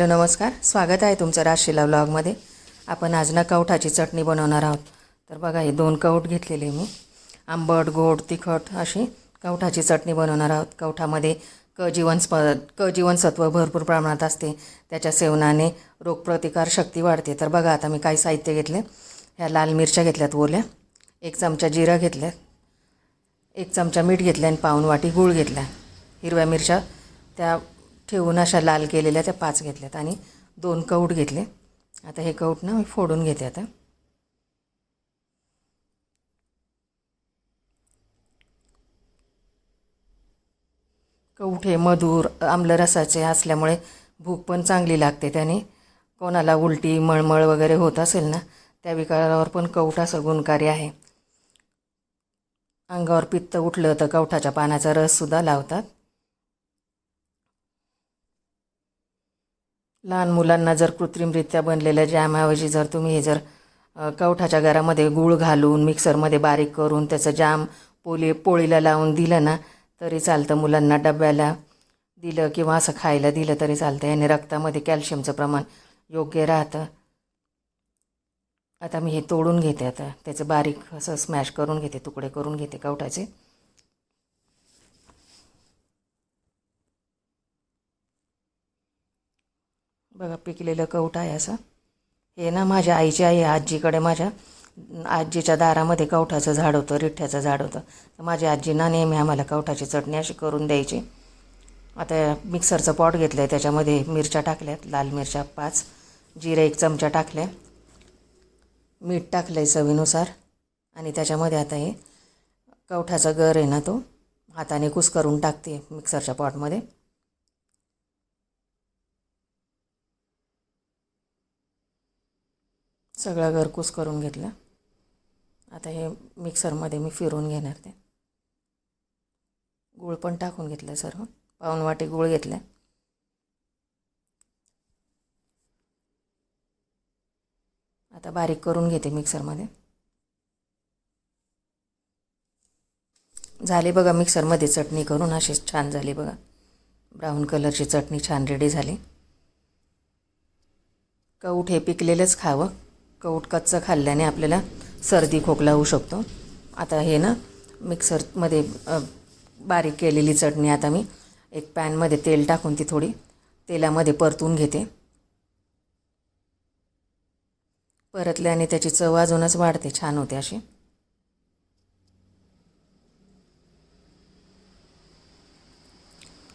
Hello नमस्कार. स्वागत आहे तुमचं राजशिला ब्लॉगमध्ये आपण आज ना कवठाची चटणी बनवणार आहोत. तर बघा हे दोन कवठ घेतलेले मी. आंबट गोड तिखट अशी कवठाची चटणी बनवणार आहोत. कवठामध्ये क जीवनस्प क जीवनसत्व भरपूर प्रमाणात असते. त्याच्या सेवनाने रोगप्रतिकार शक्ती वाढते. तर बघा आता मी काही साहित्य घेतले? ह्या लाल मिरच्या घेतल्यात ओल्या. एक चमचा जिरा घेतल्यात. एक चमचा मीठ घेतलं आणि पाऊन वाटी गूळ घेतला. हिरव्या मिरच्या त्या ठेवून अशा लाल केलेल्या त्या पाच घेतल्यात आणि दोन कौट घेतले. आता हे कौट ना मी फोडून घेते आता. कौट हे मधुर आम्लरसाचे असल्यामुळे भूक पण चांगली लागते त्याने. कोणाला उलटी मळमळ वगैरे होत असेल ना त्या विकारावर पण कौट असं गुणकारी आहे. अंगावर पित्त उठलं तर कवठाच्या पानाचा रससुद्धा लावतात. लहान मुलांना जर कृत्रिमरित्या बनलेल्या जॅमऐवजी जर तुम्ही हे जर कवठाच्या घरामध्ये गूळ घालून मिक्सरमध्ये बारीक करून त्याचं जाम पोली पोळीला लावून दिलं ना तरी चालतं मुलांना डब्याला दिलं किंवा असं खायला दिलं तरी चालतं. याने रक्तामध्ये कॅल्शियमचं प्रमाण योग्य राहतं. आता मी हे तोडून घेते आता. त्याचं बारीक असं स्मॅश करून घेते तुकडे करून घेते कवठाचे. बघा पिकलेलं कवट आहे असं. हे ना माझ्या आईची आई आजीकडे माझ्या आजीच्या दारामध्ये कवठाचं झाड होतं रिठ्ठ्याचं झाड होतं. तर माझी आजी ना नेहमी आम्हाला कवठाची चटणी अशी करून द्यायची. आता मिक्सरचं पॉट घेतलं आहे त्याच्यामध्ये मिरच्या टाकल्यात लाल मिरच्या पाच जिरे एक चमचा टाकल्या. मीठ टाकलं आहे चवीनुसार. आणि त्याच्यामध्ये आता हे कवठाचा गर आहे ना तो हाताने कुस करून टाकते मिक्सरच्या पॉटमध्ये. सगळं घरकूस करून घेतलं. आता हे मिक्सरमध्ये मी फिरवून घेणार ते. गूळ पण टाकून घेतलं सर्व. पाऊन वाटी गूळ घेतलं. आता बारीक करून घेते मिक्सरमध्ये. झाली बघा मिक्सरमध्ये चटणी करून अशीच छान झाली बघा. ब्राऊन कलरची चटणी छान रेडी झाली. कऊट हे पिकलेलंच खावं. कऊट कच्चं खाल्ल्याने आपल्याला सर्दी खोकला होऊ शकतो. आता हे ना मिक्सरमध्ये बारीक केलेली चटणी आता मी एक पॅनमध्ये तेल टाकून ती थोडी तेलामध्ये परतून घेते. परतल्याने त्याची चव अजूनच वाढते छान होते अशी.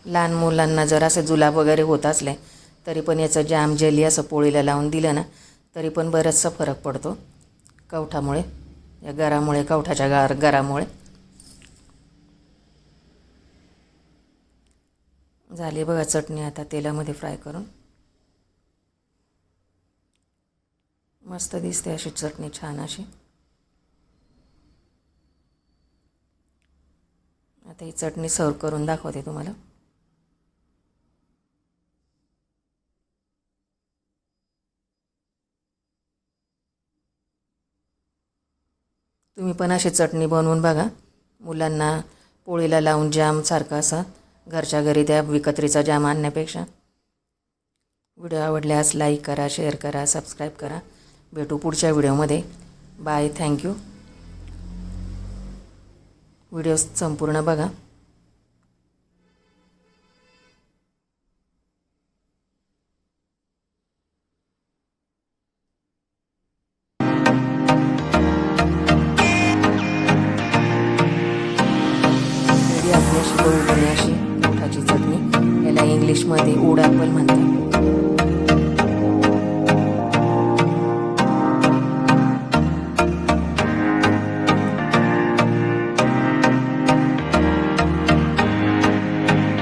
लहान मुलांना जर असं जुलाब वगैरे होत असले तरी पण याचं जाम जेली असं पोळीला लावून दिलं ना तरी पण बराचसा फरक पडतो कवठामुळे या गरामुळे कवठाच्या गार गरामुळे. झाली बघा चटणी आता तेलामध्ये फ्राय करून. मस्त दिसते अशी चटणी छान अशी. आता ही चटणी सर्व करून दाखवते तुम्हाला. तुम्ही पण अशी चटणी बनवून बघा. मुलांना पोळीला लावून जाम सारखा असा. घरच्या घरी त्या विकत्रीचा जाम आणण्यापेक्षा. व्हिडिओ आवडल्यास लाईक करा शेअर करा सबस्क्राईब करा. भेटू पुढच्या व्हिडिओमध्ये. बाय थँक्यू व्हिडिओ संपूर्ण बघा. अशी बहुगुणी अशी मोठाची चटणी याला इंग्लिशमध्ये ओड म्हणतात.